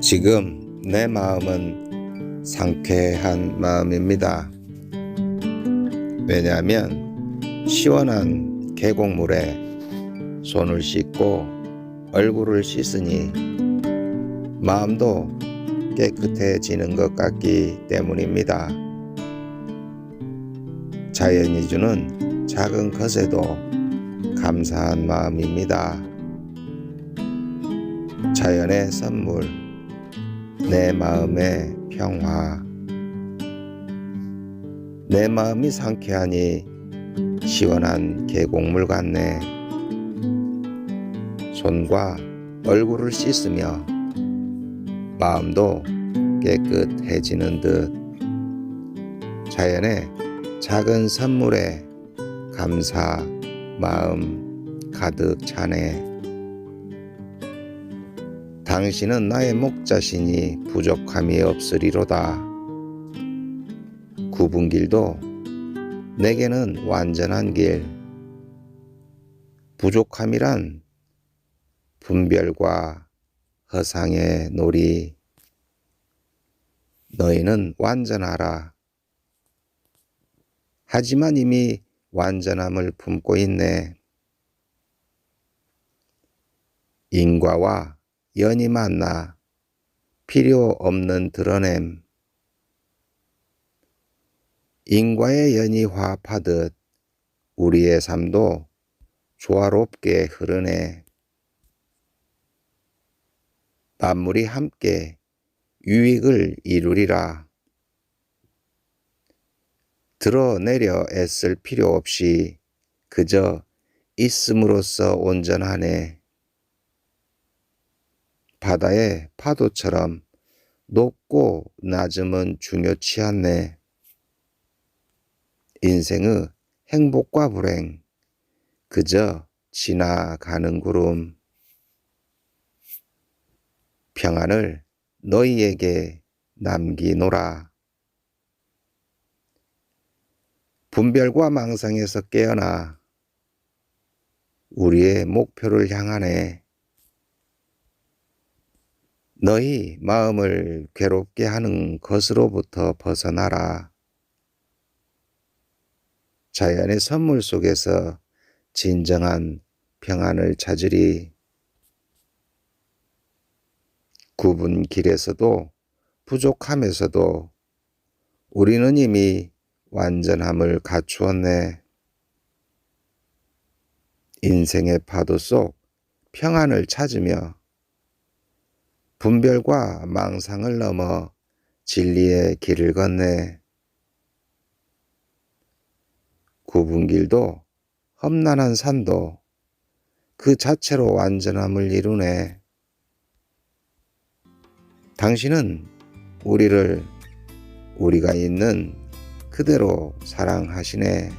지금 내 마음은 상쾌한 마음입니다. 왜냐하면 시원한 계곡물에 손을 씻고 얼굴을 씻으니 마음도 깨끗해지는 것 같기 때문입니다. 자연이 주는 작은 것에도 감사한 마음입니다. 자연의 선물, 내 마음의 평화. 내 마음이 상쾌하니 시원한 계곡물 같네. 손과 얼굴을 씻으며 마음도 깨끗해지는 듯 자연의 작은 선물에 감사 마음 가득 차네. 당신은 나의 목자시니 부족함이 없으리로다. 굽은 길도 내게는 완전한 길. 부족함이란 분별과 허상의 놀이. 너희는 완전하라. 하지만 이미 완전함을 품고 있네. 인과와 연이 만나 필요 없는 드러냄. 인과의 연이 화합하듯 우리의 삶도 조화롭게 흐르네. 만물이 함께 유익을 이루리라. 드러내려 애쓸 필요 없이 그저 있음으로써 온전하네. 바다의 파도처럼 높고 낮음은 중요치 않네. 인생의 행복과 불행, 그저 지나가는 구름. 평안을 너희에게 남기노라. 분별과 망상에서 깨어나 우리의 목표를 향하네. 너희 마음을 괴롭게 하는 것으로부터 벗어나라. 자연의 선물 속에서 진정한 평안을 찾으리. 굽은 길에서도 부족함에서도 우리는 이미 완전함을 갖추었네. 인생의 파도 속 평안을 찾으며 분별과 망상을 넘어 진리의 길을 걷네. 굽은 길도 험난한 산도 그 자체로 완전함을 이루네. 당신은 우리를 우리가 있는 그대로 사랑하시네.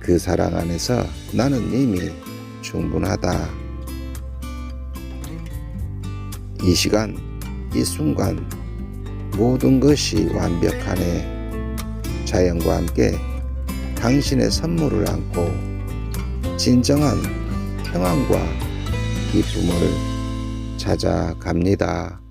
그 사랑 안에서 나는 이미 충분하다. 이 시간, 이 순간 모든 것이 완벽하네. 자연과 함께 당신의 선물을 안고 진정한 평안과 기쁨을 찾아갑니다.